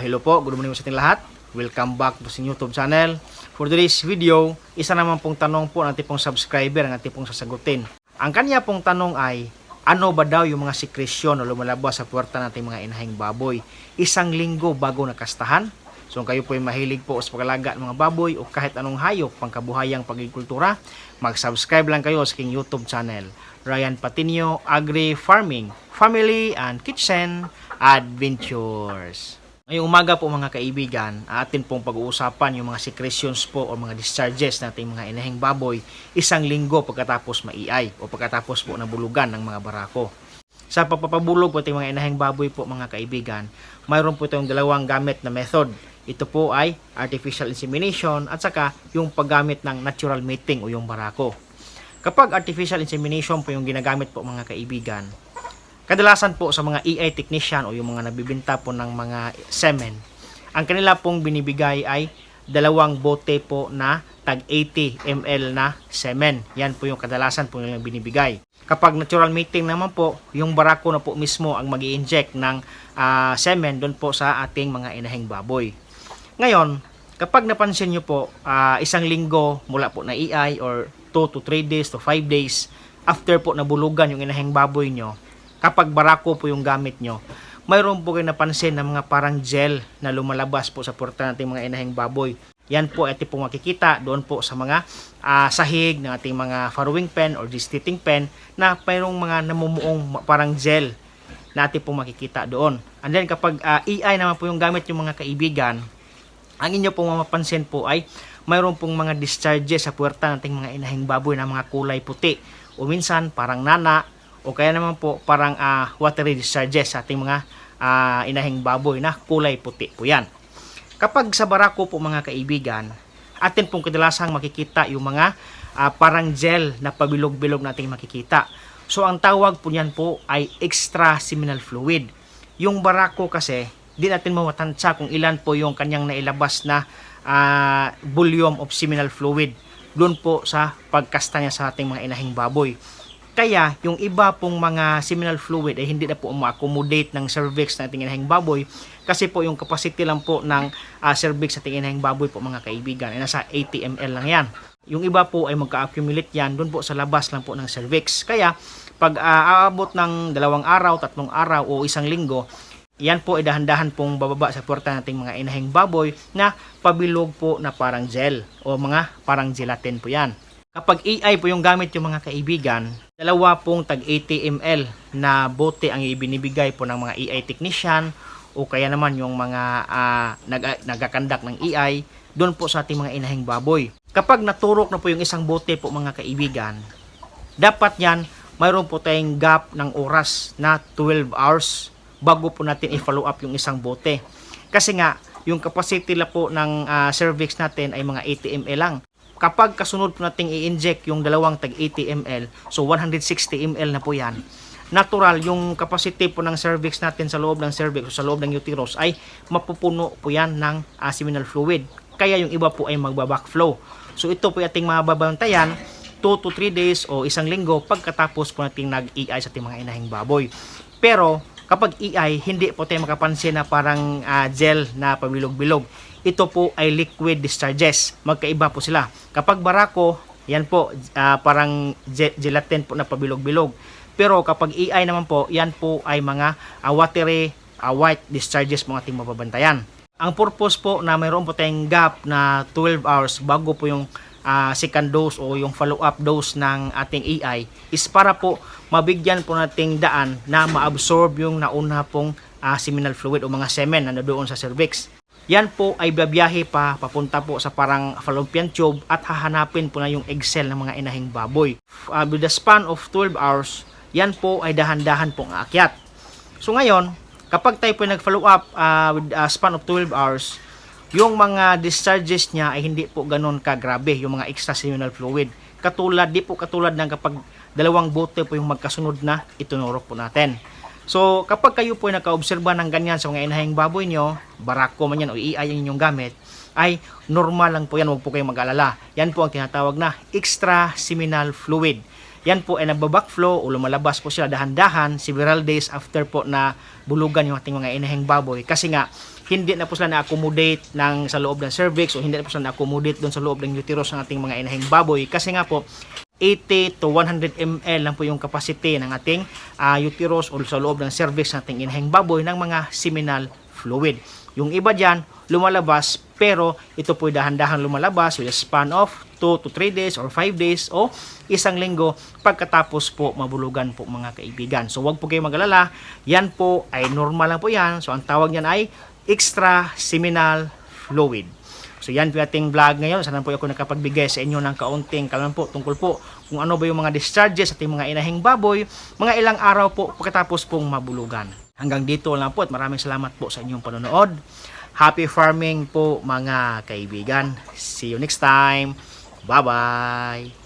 hello po, good morning sa ating lahat. Welcome back po sa YouTube channel. For today's video, isa naman pong tanong po ng ating pong subscriber ang ating pong sasagutin. Ang kanya pong tanong ay, ano ba daw yung mga sikresyon o lumalabas sa puwerta ng ating mga inahing baboy? Isang linggo bago nakastahan? So kung kayo po ay mahilig po sa pagalaga ng mga baboy o kahit anong hayop pangkabuhayang pagkikultura, mag-subscribe lang kayo sa aking YouTube channel. Ryan Patinio Agri Farming, Family and Kitchen Adventures. Ngayong umaga po mga kaibigan, atin pong pag-uusapan yung mga secretions po o mga discharges nating mga inahing baboy isang linggo pagkatapos maiay o pagkatapos po nabulugan ng mga barako. Sa pagpapabulog po ating mga inahing baboy po mga kaibigan, mayroon po itong dalawang gamit na method. Ito po ay artificial insemination at saka yung paggamit ng natural mating o yung barako. Kapag artificial insemination po yung ginagamit po mga kaibigan, kadalasan po sa mga EI technician o yung mga nabibinta po ng mga semen, ang kanila pong binibigay ay dalawang bote po na tag 80 ml na semen. Yan po yung kadalasan po nilang binibigay. Kapag natural mating naman po, yung barako na po mismo ang mag inject ng ah, semen doon po sa ating mga inahing baboy. Ngayon, kapag napansin nyo po, ah, isang linggo mula po na EI or 2 to 3 days to 5 days after po nabulugan yung inahing baboy nyo, kapag barako po yung gamit nyo, mayroon po kayo napansin na mga parang gel na lumalabas po sa puerta nating mga inahing baboy. Yan po ito po makikita doon po sa mga ah, sahig ng ating mga farrowing pen or distillating pen na mayroong mga namumuong parang gel na ating po makikita doon. And then kapag ah, EI naman po yung gamit yung mga kaibigan, ang inyo pong mapapansin po ay mayroon pong mga discharges sa puwerta nating mga inahing baboy na mga kulay puti o minsan parang nana o kaya naman po parang ah, watery discharges sa ating mga ah, inahing baboy na kulay puti po yan. Kapag sa barako po mga kaibigan, atin pong kadalasang makikita yung mga ah, parang gel na pabilog-bilog nating makikita. So ang tawag po niyan po ay extra seminal fluid. Yung barako kasi, di natin mawatansya kung ilan po yung kanyang nailabas na ah, volume of seminal fluid doon po sa pagkasta niya sa ating mga inahing baboy. Kaya, yung iba pong mga seminal fluid ay hindi na po ma-accommodate ng cervix ng ating inahing baboy kasi po yung capacity lang po ng ah, cervix sa ating inahing baboy po mga kaibigan ay nasa 80 ml lang yan. Yung iba po ay magka-accumulate yan doon po sa labas lang po ng cervix. Kaya, pag ah, aabot ng dalawang araw, tatlong araw o isang linggo, yan po ay dahan-dahan pong bababa sa puwerta nating mga inahing baboy na pabilog po na parang gel o mga parang gelatin po yan. Kapag AI po yung gamit yung mga kaibigan, dalawa pong tag 80 ml na bote ang ibinibigay po ng mga AI technician o kaya naman yung mga ah, nag, nagakandak ng AI doon po sa ating mga inahing baboy. Kapag naturok na po yung isang bote po mga kaibigan, dapat yan mayroon po tayong gap ng oras na 12 hours bago po natin i-follow up yung isang bote. Kasi nga, yung capacity la po ng ah, cervix natin ay mga 80 ml lang. Kapag kasunod po nating i-inject yung dalawang tag 80 ml, so 160 ml na po yan, natural yung capacity po ng cervix natin sa loob ng cervix o sa loob ng uterus ay mapupuno po yan ng ah, seminal fluid. Kaya yung iba po ay magbabackflow. So ito po ating mababantayan 2 to 3 days o isang linggo pagkatapos po nating nag-EI sa ating mga inahing baboy. Pero kapag EI, hindi po tayo makapansin na parang ah, gel na pabilog-bilog. Ito po ay liquid discharges. Magkaiba po sila. Kapag barako, yan po, ah, parang ge- gelatin po na pabilog-bilog. Pero kapag EI naman po, yan po ay mga ah, watery ah, white discharges ang ating mababantayan. Ang purpose po na mayroon po tayong gap na 12 hours bago po yung ah, second dose o yung follow-up dose ng ating AI is para po mabigyan po nating daan na ma-absorb yung nauna pong ah, seminal fluid o mga semen na nandoon sa cervix. Yan po ay babiyahe pa papunta po sa parang fallopian tube at hahanapin po na yung egg cell ng mga inahing baboy. Uh, with the span of 12 hours, yan po ay dahan-dahan pong aakyat. So ngayon, kapag tayo po nag-follow up ah, with a span of 12 hours, yung mga discharges niya ay hindi po ganun kagrabe, yung mga extraseminal fluid. Katulad, di po katulad ng kapag dalawang bote po yung magkasunod na itunurok po natin. So, kapag kayo po ay nakaobserba ng ganyan sa mga inahing baboy nyo, barako man yan o iay yung gamit, ay normal lang po yan, huwag po kayong mag-alala. Yan po ang tinatawag na extraseminal fluid. Yan po ay nagbabackflow o lumalabas po sila dahan-dahan several days after po na bulugan yung ating mga inahing baboy. Kasi nga, hindi na po sila na-accommodate ng sa loob ng cervix o hindi na po sila na-accommodate doon sa loob ng uterus ng ating mga inahing baboy kasi nga po 80 to 100 ml lang po yung capacity ng ating ah, uterus o sa loob ng cervix ng ating inahing baboy ng mga seminal fluid. Yung iba dyan, lumalabas pero ito po dahan-dahan lumalabas with a span of 2 to 3 days or 5 days o isang linggo pagkatapos po mabulugan po mga kaibigan. So wag po kayo magalala, yan po ay normal lang po yan. So ang tawag niyan ay extra seminal fluid. So yan po yung ating vlog ngayon. Sana po ako nakapagbigay sa inyo ng kaunting kalaman po tungkol po kung ano ba yung mga discharges sa ating mga inahing baboy, mga ilang araw po pagkatapos pong mabulugan. Hanggang dito lang po at maraming salamat po sa inyong panonood. Happy farming po mga kaibigan. See you next time. Bye-bye.